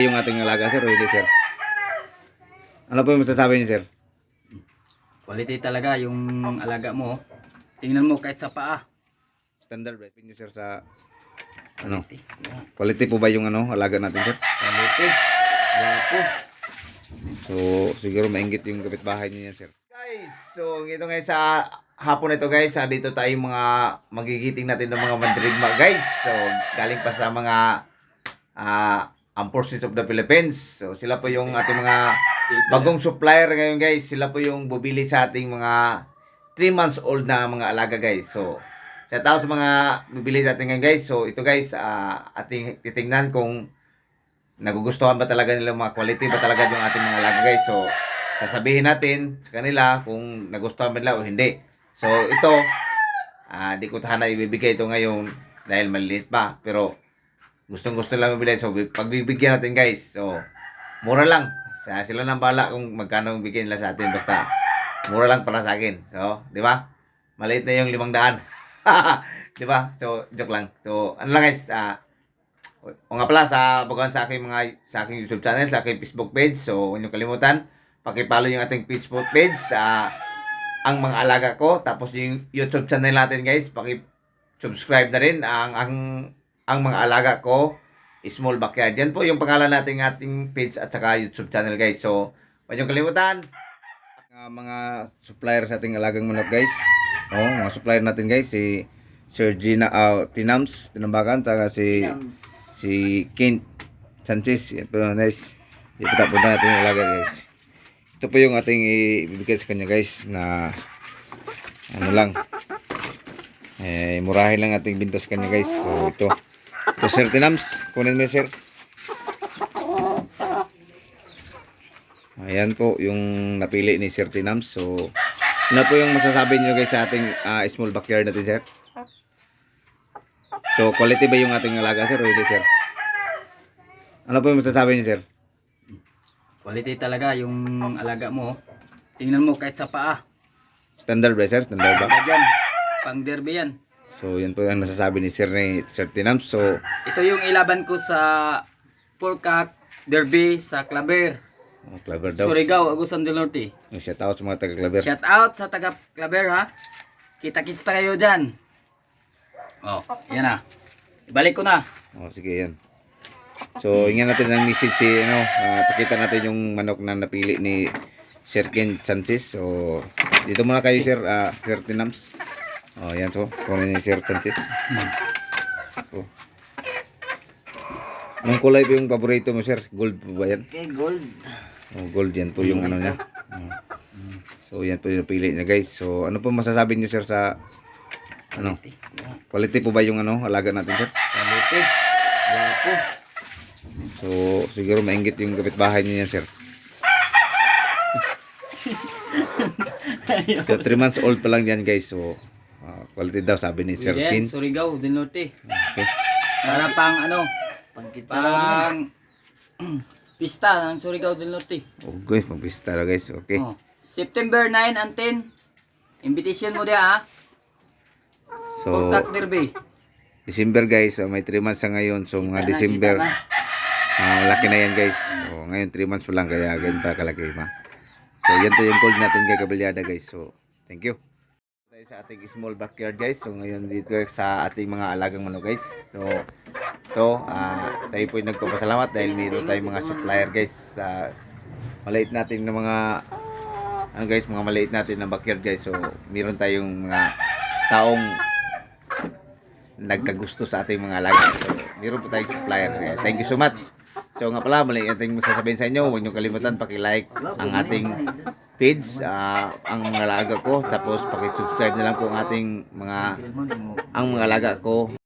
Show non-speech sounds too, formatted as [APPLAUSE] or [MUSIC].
yung ating alaga, sir. Really, sir. Ano po yung masasabi niyo, sir? Quality talaga yung alaga mo. Tingnan mo kahit sa paa. Standard breast niyo, sir, sa ano? Quality. Po ba yung ano, alaga natin, sir? Quality. Wapo. So, siguro maingit yung kapitbahay niya, sir. Guys, so ito ngayon sa hapon na ito guys, ah, dito tayo mga magigiting natin ng mga mandirigma guys. So, galing pa sa mga ah Armed Forces of the Philippines. So, sila po yung ating mga [LAUGHS] bagong supplier ngayon guys. Sila po yung bubili sa ating mga 3 months old na mga alaga guys. So, sa tao sa mga bibili sa ating ngayon guys. So, ito guys, ah, ating titingnan kung nagugustuhan ba talaga nila mga quality ba talaga yung ating mga alaga guys. So, sasabihin natin sa kanila kung nagustuhan ba nila o hindi. So, ito, ah di ko sana ibibigay ito ngayon dahil maliit pa. Pero, gustong gusto lang mabili. So, bi- pagbibigyan natin guys. So, mura lang. Sa, sila nang bala kung magkano bigyan nila sa atin. Basta, mura lang para sa akin. So, di ba? Maliit na yung limang daan. [LAUGHS] di ba? So, joke lang. So, ano lang guys, ah, o nga pala sa baguhan sa aking mga sa aking YouTube channel, sa aking Facebook page. So, huwag niyo kalimutan, paki-follow yung ating Facebook page sa ang mga alaga ko tapos yung YouTube channel natin guys, paki-subscribe na rin ang ang ang mga alaga ko Small Backyard. Yan po yung pangalan nating ating page at saka YouTube channel guys. So, huwag niyo kalimutan. Mga, mga supplier sa ating alagang manok guys. Oh, mga supplier natin guys si Sir Gina uh, Tinams, Tinambakan, saka si si Kent Sanchez. Yan po, guys. Ipita po natin yung alaga guys. Ito po yung ating ibibigay sa kanya guys na ano lang. Eh, murahin lang ating bintas kanya guys. So ito. Ito Sir Tinams. Kunin mo sir. Ayan po yung napili ni Sir Tinams. So ano po yung masasabi niyo guys sa ating ah, small backyard natin sir? So quality ba yung ating alaga sir? Really sir? Ano po yung masasabi niyo sir? Quality talaga yung alaga mo. Tingnan mo kahit sa paa. Standard ba sir? Standard ba? Talaga dyan. Pang derby yan. So yan po yung nasasabi ni Sir ni Sir Tinam. So Ito yung ilaban ko sa Porkak Derby sa Claver. oh, clever daw. Surigao, Agusan del Norte. Yung shout out sa mga taga clever. Shout out sa taga Claver ha. Kita-kits kayo dyan. Oh, yan na. Ibalik ko na. Oh, sige yan. So ingyan natin ang message si ano, ah, pakita natin yung manok na napili ni Sir Ken Sanchez. So dito muna kayo Sir ah, Sir Tinams. Oh, yan so. Kunin ni Sir Sanchez. Oh. Anong kulay po yung paborito mo, Sir? Gold po ba yan? Okay, gold. Oh, gold yan po yung ano niya. Oh. So yan po yung napili niya guys. So ano po masasabi niyo sir sa ano? Quality po ba yung ano alaga natin sir? Quality. Wapo. So siguro maingit yung kapitbahay niya sir. [LAUGHS] So 3 months old pa lang yan guys. So quality daw sabi ni Sir Yan, Kin. Surigao del Norte. Okay. Para pang ano? Pang [CLEARS THROAT] pista ng Surigao del Norte. Oh guys, magbista na guys. Okay. Oh. September 9 and 10. Invitation mo dia ha. So Contact Derby. December guys, ah, may 3 months na ngayon. So mga December, ah, laki na yan guys. So ngayon 3 months pa lang kaya ganito kalaki ma. So yan to yung gold natin kay Kabilyada guys. So thank you. Tayo sa ating small backyard guys. So ngayon dito sa ating mga alagang manok guys. So ito, ah, tayo po nagpapasalamat dahil mayroon tayong mga supplier guys sa maliit natin na mga ano guys, mga maliit natin na backyard guys. So mayroon tayong mga taong nagkagusto sa ating mga alaga. So, meron po tayong supplier. Kaya thank you so much. So nga pala, mali ating masasabihin sa inyo. Huwag niyo kalimutan paki-like ang ating page, ah, ang mga alaga ko. Tapos paki-subscribe na lang po ang ating mga ang mga alaga ko